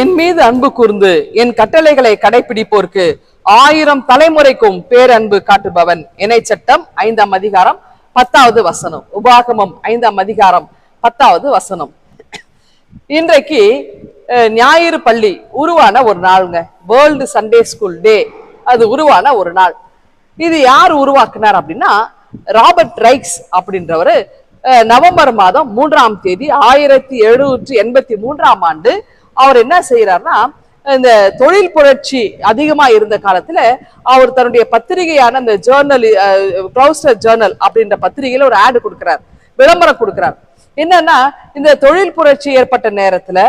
என் மீது அன்பு கூர்ந்து என் கட்டளைகளை கடைபிடிப்போர்க்கு ஆயிரம் தலைமுறைக்கும் பேரன்பு காட்டுபவன் இணை சட்டம் ஐந்தாம் அதிகாரம் பத்தாவது வசனம். உபாகமம் ஐந்தாம் அதிகாரம் பத்தாவது வசனம். இன்றைக்கு ஞாயிறு பள்ளி உருவான ஒரு நாளுங்க. வேர்ல்டு சண்டே ஸ்கூல் டே அது உருவான ஒரு நாள். இது யார் உருவாக்குனார் அப்படின்னா ராபர்ட் ரைக்ஸ் அப்படின்றவர். நவம்பர் மாதம் மூன்றாம் தேதி ஆயிரத்தி எழுநூற்றி எண்பத்தி மூன்றாம் ஆண்டு அவர் என்ன செய்யறாருன்னா இந்த தொழில் புரட்சி அதிகமா இருந்த காலத்துல அவர் தன்னுடைய பத்திரிகையான இந்த ஜேர்னல் க்ளவுஸ்டர் ஜேர்னல் அப்படின்ற பத்திரிகையில ஒரு ஆடு கொடுக்கிறார் விளம்பரம் கொடுக்கிறார். என்னன்னா இந்த தொழில் புரட்சி ஏற்பட்ட நேரத்துல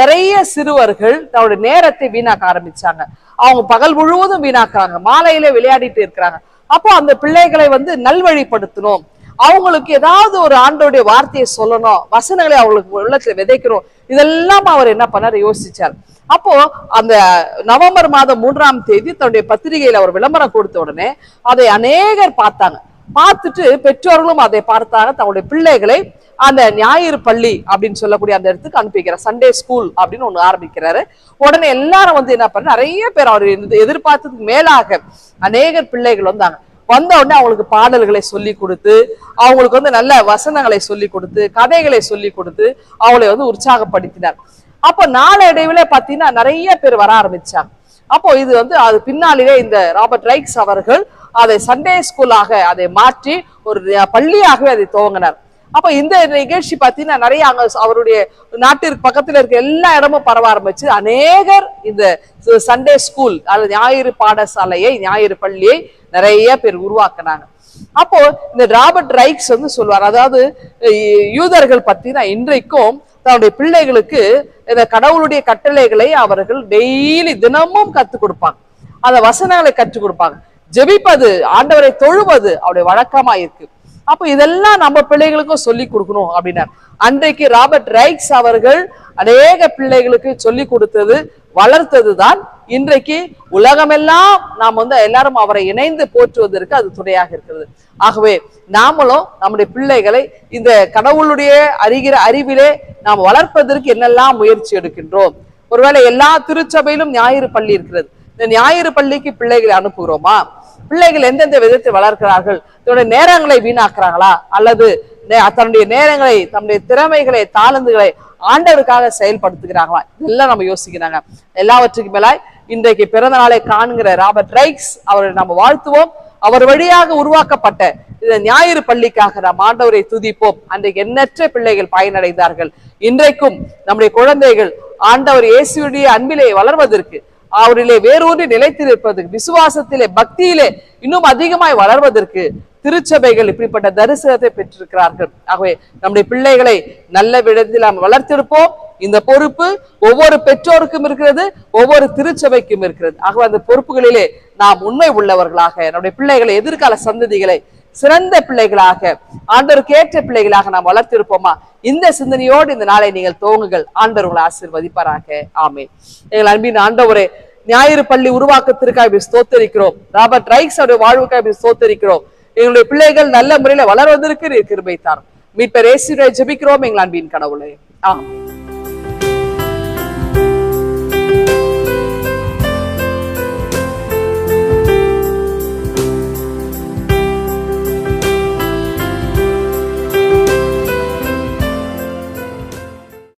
நிறைய சிறுவர்கள் தன்னுடைய நேரத்தை வீணாக்க ஆரம்பிச்சாங்க. அவங்க பகல் முழுவதும் வீணாக்குறாங்க மாலையில விளையாடிட்டு இருக்கிறாங்க. அப்போ அந்த பிள்ளைகளை வந்து நல்வழிப்படுத்தணும். அவங்களுக்கு ஏதாவது ஒரு ஆண்டோடைய வார்த்தையை சொல்லணும் வசனங்களை அவங்களுக்கு உள்ளத்துல விதைக்கிறோம் இதெல்லாம் அவர் என்ன பண்ணாரு? யோசிச்சார். அப்போ அந்த நவம்பர் மாதம் மூன்றாம் தேதி தன்னுடைய பத்திரிகையில அவர் விளம்பரம் கொடுத்த உடனே அதை அநேகர் பார்த்தாங்க. பார்த்துட்டு பெற்றோர்களும் அதை பார்த்தாங்க. தங்களுடைய பிள்ளைகளை அந்த ஞாயிறு பள்ளி அப்படின்னு சொல்லக்கூடிய அந்த இடத்துக்கு அனுப்பிக்கிறார். சண்டே ஸ்கூல் அப்படின்னு ஒண்ணு ஆரம்பிக்கிறாரு. உடனே எல்லாரும் வந்து என்ன பண்ண நிறைய பேர் அவர் எதிர்பார்த்ததுக்கு மேலாக அநேகர் பிள்ளைகள் வந்தாங்க. வந்த உடனே அவங்களுக்கு பாடல்களை சொல்லி கொடுத்து அவங்களுக்கு வந்து நல்ல வசனங்களை சொல்லி கொடுத்து கதைகளை சொல்லி கொடுத்து அவளை வந்து உற்சாகப்படுத்தினார். அப்போ நாளடைவில் பார்த்தீங்கன்னா நிறைய பேர் வர ஆரம்பிச்சாங்க. அப்போ இது வந்து அது பின்னாலேயே இந்த ராபர்ட் ரைக்ஸ் அவர்கள் அதை சண்டே ஸ்கூலாக அதை மாற்றி ஒரு பள்ளியாகவே அதை துவங்கினார். அப்போ இந்த நிகழ்ச்சி பார்த்தீங்கன்னா நிறைய அங்க அவருடைய நாட்டிற்கு பக்கத்துல இருக்க எல்லா இடமும் பரவ ஆரம்பிச்சு அநேகர் இந்த சண்டே ஸ்கூல் அல்லது ஞாயிறு பாடசாலையை ஞாயிறு பள்ளியை நிறைய பேர் உருவாக்குனாங்க. அப்போ இந்த ராபர்ட் ரைக்ஸ் வந்து சொல்வார் அதாவது யூதர்கள் பத்தினா இன்றைக்கும் தன்னுடைய பிள்ளைகளுக்கு இந்த கடவுளுடைய கட்டளைகளை அவர்கள் டெய்லி தினமும் கத்துக் கொடுப்பாங்க. அந்த வசனங்களை கற்றுக் கொடுப்பாங்க. ஜெபிப்பது ஆண்டவரை தொழுவது அவருடைய வழக்கமா இருக்கு அப்போ இதெல்லாம் நம்ம பிள்ளைகளுக்கும் சொல்லி கொடுக்கணும் அப்படின்னார். அன்றைக்கு ராபர்ட் ரைக்ஸ் அவர்கள் அநேக பிள்ளைகளுக்கு சொல்லி கொடுத்தது வளர்த்தது தான் இன்றைக்கு உலகமெல்லாம் நாம் வந்து எல்லாரும் அவரை இணைந்து போற்றுவதற்கு அது துணையாக இருக்கிறது. ஆகவே நாமளும் நம்முடைய பிள்ளைகளை இந்த கடவுளுடைய அறிகிற அறிவிலே நாம் வளர்ப்பதற்கு என்னெல்லாம் முயற்சி எடுக்கின்றோம்? ஒருவேளை எல்லா திருச்சபையிலும் ஞாயிறு பள்ளி இருக்கிறது. இந்த ஞாயிறு பள்ளிக்கு பிள்ளைகளை அனுப்புகிறோமா? பிள்ளைகள் எந்தெந்த விதத்தில் வளர்க்கிறார்கள் தன்னுடைய நேரங்களை வீணாக்குறாங்களா அல்லது தன்னுடைய நேரங்களை தன்னுடைய திறமைகளை தாளந்துகளை ஆண்டவருக்காக செயல்படுத்துகிறாங்களா இதெல்லாம் நம்ம யோசிக்கிறாங்க. எல்லாவற்றுக்கு மேலாய் இன்றைக்கு பிறந்த நாளை காண்கிற ராபர்ட் ரைக்ஸ் அவரை நம்ம வாழ்த்துவோம். அவர் வழியாக உருவாக்கப்பட்ட இந்த ஞாயிறு பள்ளிக்காக நாம் ஆண்டவரை துதிப்போம். அன்றைக்கு எண்ணற்ற பிள்ளைகள் பயனடைந்தார்கள். இன்றைக்கும் நம்முடைய குழந்தைகள் ஆண்டவர் இயேசுடைய அன்பிலே வளர்வதற்கு அவரிலே வேரூன்றி நிலைத்திருப்பதற்கு விசுவாசத்திலே பக்தியிலே இன்னும் அதிகமாய் வளர்வதற்கு திருச்சபைகள் இப்படிப்பட்ட தரிசனத்தை பெற்றிருக்கிறார்கள். ஆகவே நம்முடைய பிள்ளைகளை நல்ல விதத்தில் நாம் வளர்த்திருப்போம். இந்த பொறுப்பு ஒவ்வொரு பெற்றோருக்கும் இருக்கிறது ஒவ்வொரு திருச்சபைக்கும் இருக்கிறது. ஆகவே அந்த பொறுப்புகளிலே நாம் உண்மை உள்ளவர்களாக நம்முடைய பிள்ளைகளை எதிர்கால சந்ததிகளை சிறந்த பிள்ளைகளாக ஆண்டவருக்கு ஏற்ற பிள்ளைகளாக நாம் வளர்த்திருப்போமா? இந்த சிந்தனையோடு இந்த நாளை நீங்கள் துவங்குங்கள். ஆண்டவர் உங்களை ஆசீர்வதிப்பாராக. ஆமே எங்கள் அன்பின் ஆண்டவரே ஞாயிறு பள்ளி உருவாக்கத்திற்காக இப்படி ஸ்தோத்தரிக்கிறோம். ராபர்ட் ரைக்ஸ் அவருடைய வாழ்வுக்காக இப்படி ஸ்தோத்தரிக்கிறோம். எங்களுடைய பிள்ளைகள் நல்ல முறையில வளர்வதற்கு நீர் கிருபை தாரும். மீட்பர் ஏசியுடைய ஜெபிக்கிறோம் எங்கள் அன்பின் கடவுளே. ஆமென்.